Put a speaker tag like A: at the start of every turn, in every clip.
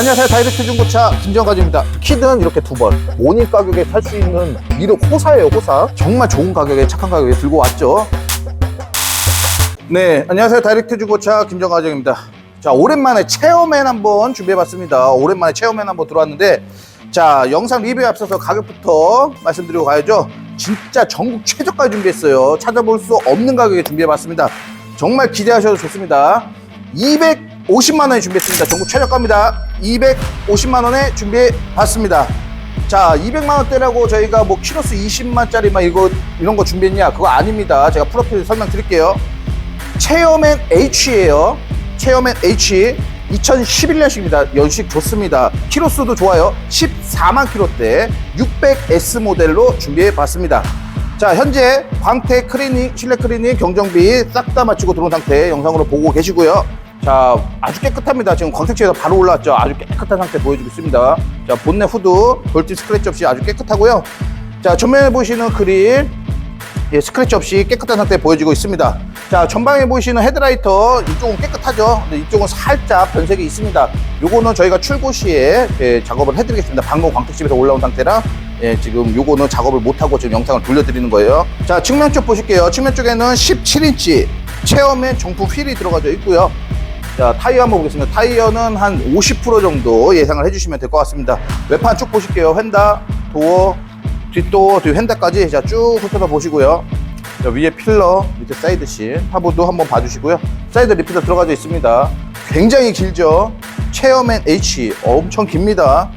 A: 안녕하세요. 다이렉트 중고차 김정가지입니다. 키는 이렇게 두 번. 모닝 가격에 살수 있는 미르 호사예요, 호사. 정말 좋은 가격에 착한 가격에 들고 왔죠. 네, 안녕하세요. 다이렉트 중고차 김정가정입니다. 자, 오랜만에 체험맨 한번 준비해봤습니다. 오랜만에 체험맨 한번 들어왔는데, 자, 영상 리뷰에 앞서서 가격부터 말씀드리고 가야죠. 진짜 전국 최저가 준비했어요. 찾아볼 수 없는 가격에 준비해봤습니다. 정말 기대하셔도 좋습니다. 250만 원에 준비했습니다. 전국 최저가입니다. 250만 원에 준비해 봤습니다. 자, 200만 원대라고 저희가 뭐 키로수 20만짜리 막 이거 이런 거 준비했냐? 그거 아닙니다. 제가 프로필 설명드릴게요. 체어맨 H예요. 체어맨 H 2011년식입니다. 연식 좋습니다. 키로수도 좋아요. 14만 킬로대 600S 모델로 준비해 봤습니다. 자, 현재 광택 클리닝, 실내 클리닝, 경정비 싹 다 마치고 들어온 상태 영상으로 보고 계시고요. 자, 아주 깨끗합니다. 지금 광택지에서 바로 올라왔죠. 아주 깨끗한 상태 보여주고 있습니다. 자, 본넷 후드, 볼트 스크래치 없이 아주 깨끗하고요. 자, 전면에 보시는 그릴, 예, 스크래치 없이 깨끗한 상태 보여지고 있습니다. 자, 전방에 보이시는 헤드라이터 이쪽은 깨끗하죠. 근데 이쪽은 살짝 변색이 있습니다. 요거는 저희가 출고 시에 예, 작업을 해드리겠습니다. 방금 광택집에서 올라온 상태라 예, 지금 요거는 작업을 못하고 지금 영상을 돌려드리는 거예요. 자, 측면 쪽 보실게요. 측면 쪽에는 17인치 체어맨 정품 휠이 들어가져 있고요. 자, 타이어 한번 보겠습니다. 타이어는 한 50% 정도 예상을 해주시면 될 것 같습니다. 외판 쭉 보실게요. 휀다, 도어, 뒷도어, 뒤 휀다까지 자, 쭉 훑어서 보시고요. 자, 위에 필러, 밑에 사이드 실, 하부도 한번 봐주시고요. 사이드 리피터 들어가져 있습니다. 굉장히 길죠? 체어맨 H 엄청 깁니다.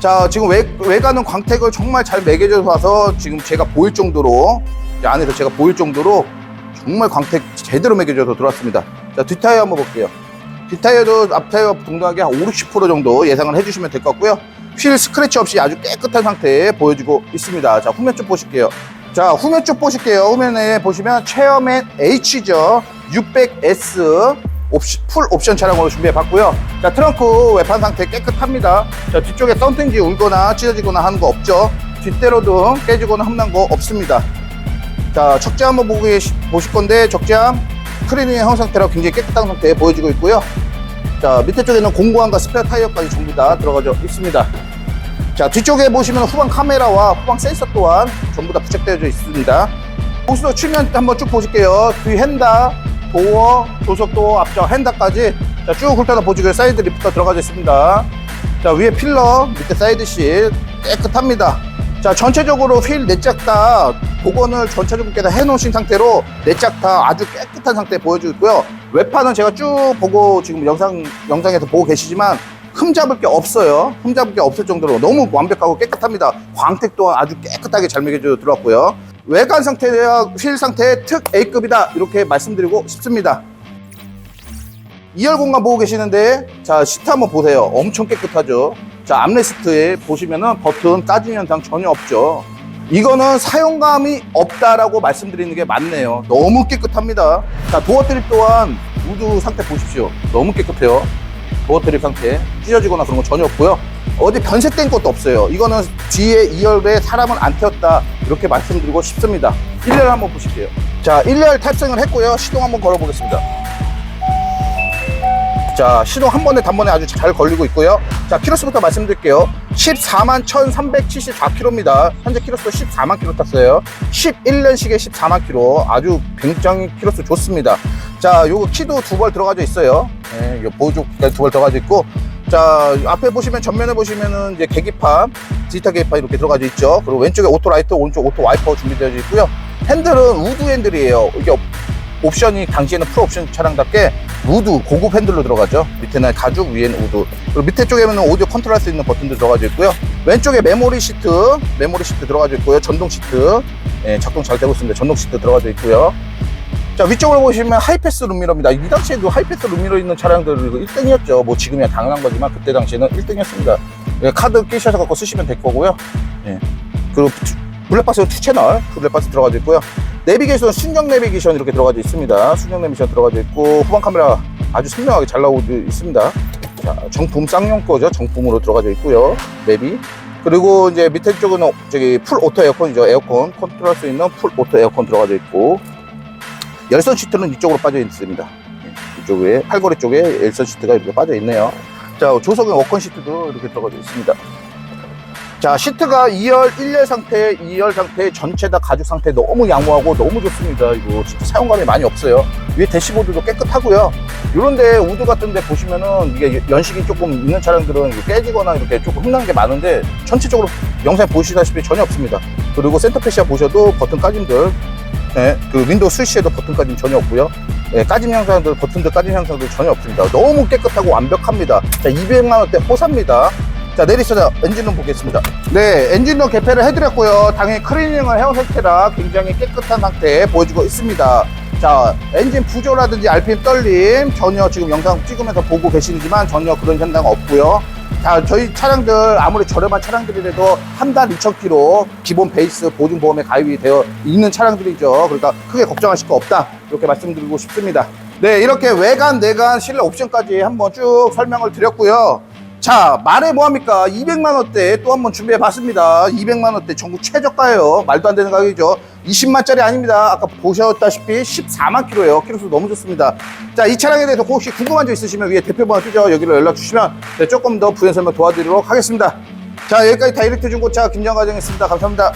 A: 자, 지금 외, 외관은 광택을 정말 잘 매겨져서 지금 제가 보일 정도로 안에서 제가 보일 정도로 정말 광택 제대로 매겨져서 들어왔습니다. 자, 뒷타이어 한번 볼게요. 뒷타이어도 앞타이어 동등하게 한 5, 60% 정도 예상을 해주시면 될 것 같고요. 휠 스크래치 없이 아주 깨끗한 상태에 보여지고 있습니다. 자, 후면 쪽 보실게요. 자, 후면 쪽 보실게요. 후면에 보시면 체어맨 H죠. 600S 옵시, 풀 옵션 차량으로 준비해 봤고요. 자, 트렁크 외판 상태 깨끗합니다. 자, 뒤쪽에 썬팅지 울거나 찢어지거나 하는 거 없죠. 뒷대로등 깨지거나 험난 거 없습니다. 자, 적재 한번 보고 계시, 보실 건데, 적재함 크리닝의 형 상태로 굉장히 깨끗한 상태에 보여지고 있고요. 자, 밑에 쪽에는 공구함과 스페어 타이어까지 전부 다 들어가져 있습니다. 자, 뒤쪽에 보시면 후방 카메라와 후방 센서 또한 전부 다 부착되어 있습니다. 보수도 측면 한번 쭉 보실게요. 뒤 핸다, 도어, 조석도 앞쪽 핸다까지 자, 쭉 훑어서 보시고요. 사이드 리프터 들어가져 있습니다. 자, 위에 필러, 밑에 사이드 실 깨끗합니다. 자, 전체적으로 휠 네짝 다 복원을 전체적으로 다 해놓으신 상태로 네짝 다 아주 깨끗한 상태 보여주고 있고요. 외판은 제가 쭉 보고 지금 영상, 영상에서 보고 계시지만 흠잡을 게 없어요. 흠잡을 게 없을 정도로 너무 완벽하고 깨끗합니다. 광택 또한 아주 깨끗하게 잘 매겨져 들어왔고요. 외관 상태와 휠 상태 특 A급이다. 이렇게 말씀드리고 싶습니다. 2열 공간 보고 계시는데 자 시트 한번 보세요 엄청 깨끗하죠 자 암레스트에 보시면은 버튼 까진 현상 전혀 없죠. 이거는 사용감이 없다라고 말씀드리는 게 맞네요. 너무 깨끗합니다. 자 도어 트립 또한 우드 상태 보십시오. 너무 깨끗해요. 도어 트립 상태. 찢어지거나 그런 거 전혀 없고요. 어디 변색된 것도 없어요. 이거는 뒤에 2열에 사람은 안 태웠다. 이렇게 말씀드리고 싶습니다. 1열 한번 보실게요. 자 1열 탑승을 했고요. 시동 한번 걸어 보겠습니다 자, 시동 한 번에 단번에 아주 잘 걸리고 있고요. 자, 키로수부터 말씀드릴게요. 14만 1,374km입니다. 현재 키로수 14만 km 탔어요. 11년식에 14만 km. 아주 굉장히 키로수 좋습니다. 자, 요거 키도 두 벌 들어가져 있어요. 예, 요 보조까지 두벌 들어가져 있고. 자, 앞에 보시면 전면에 보시면은 이제 계기판, 디지털 계기판 이렇게 들어가져 있죠. 그리고 왼쪽에 오토 라이트, 오른쪽 오토 와이퍼 준비되어 있고요. 핸들은 우드 핸들이에요. 이게 옵션이 당시에는 프로 옵션 차량답게 우드 고급 핸들로 들어가죠. 밑에는 가죽, 위에는 우드. 그리고 밑에 쪽에는 오디오 컨트롤 할 수 있는 버튼도 들어가져 있고요. 왼쪽에 메모리 시트, 메모리 시트 들어가져 있고요. 전동 시트, 예, 작동 잘 되고 있습니다. 전동 시트 들어가져 있고요. 자, 위쪽으로 보시면 하이패스 룸미러입니다. 이 당시에도 하이패스 룸미러 있는 차량들 1등이었죠. 뭐 지금이야 당연한 거지만 그때 당시에는 1등이었습니다. 예, 카드 끼셔서 갖고 쓰시면 될 거고요. 예. 그리고 블랙박스 투 채널 블랙박스 들어가져 있고요. 내비게이션 순정 내비게이션 이렇게 들어가져 있습니다. 순정 내비게이션 들어가져 있고 후방 카메라 아주 선명하게 잘 나오고 있습니다. 자, 정품 쌍용 거죠. 정품으로 들어가져 있고요. 맵이 그리고 이제 밑에 쪽은 저기 풀 오토 에어컨이죠. 에어컨 컨트롤할 수 있는 풀 오토 에어컨 들어가져 있고 열선 시트는 이쪽으로 빠져 있습니다. 예, 이쪽에 팔걸이 쪽에 열선 시트가 이렇게 빠져 있네요. 자, 조석은 워컨 시트도 이렇게 들어가져 있습니다. 자, 시트가 2열, 1열 상태, 2열 상태, 전체 다 가죽 상태 너무 양호하고 너무 좋습니다. 이거 진짜 사용감이 많이 없어요. 위에 대시보드도 깨끗하고요. 요런데 우드 같은데 보시면은 이게 연식이 조금 있는 차량들은 깨지거나 이렇게 조금 흠난 게 많은데 전체적으로 영상에 보시다시피 전혀 없습니다. 그리고 센터페시아 보셔도 버튼 까짐들, 예, 그 윈도우 스위치에도 버튼 까짐 전혀 없고요. 예, 까짐 형상들, 버튼들 까짐 형상들 전혀 없습니다. 너무 깨끗하고 완벽합니다. 자, 200만 원대 호사입니다. 자, 내리셔서 엔진룸 보겠습니다. 네, 엔진룸 개폐를 해드렸고요. 당연히 클리닝을 해온 상태라 굉장히 깨끗한 상태 보여주고 있습니다. 자, 엔진 부조라든지 RPM 떨림 전혀 지금 영상 찍으면서 보고 계시지만 전혀 그런 현상 없고요. 자, 저희 차량들 아무리 저렴한 차량들이라도 한 달 2,000km 기본 베이스 보증보험에 가입이 되어 있는 차량들이죠. 그러니까 크게 걱정하실 거 없다. 이렇게 말씀드리고 싶습니다. 네, 이렇게 외관, 내관, 실내 옵션까지 한번 쭉 설명을 드렸고요. 자, 말해 뭐합니까? 200만원대 또 한번 준비해 봤습니다. 200만원대 전국 최저가예요. 말도 안 되는 가격이죠. 20만짜리 아닙니다. 아까 보셨다시피 14만 킬로예요. 키로수 너무 좋습니다. 자, 이 차량에 대해서 혹시 궁금한 점 있으시면 위에 대표번호 뜨죠. 여기로 연락 주시면 네, 조금 더 부연 설명 도와드리도록 하겠습니다. 자, 여기까지 다이렉트 중고차 김정과정이었습니다. 감사합니다.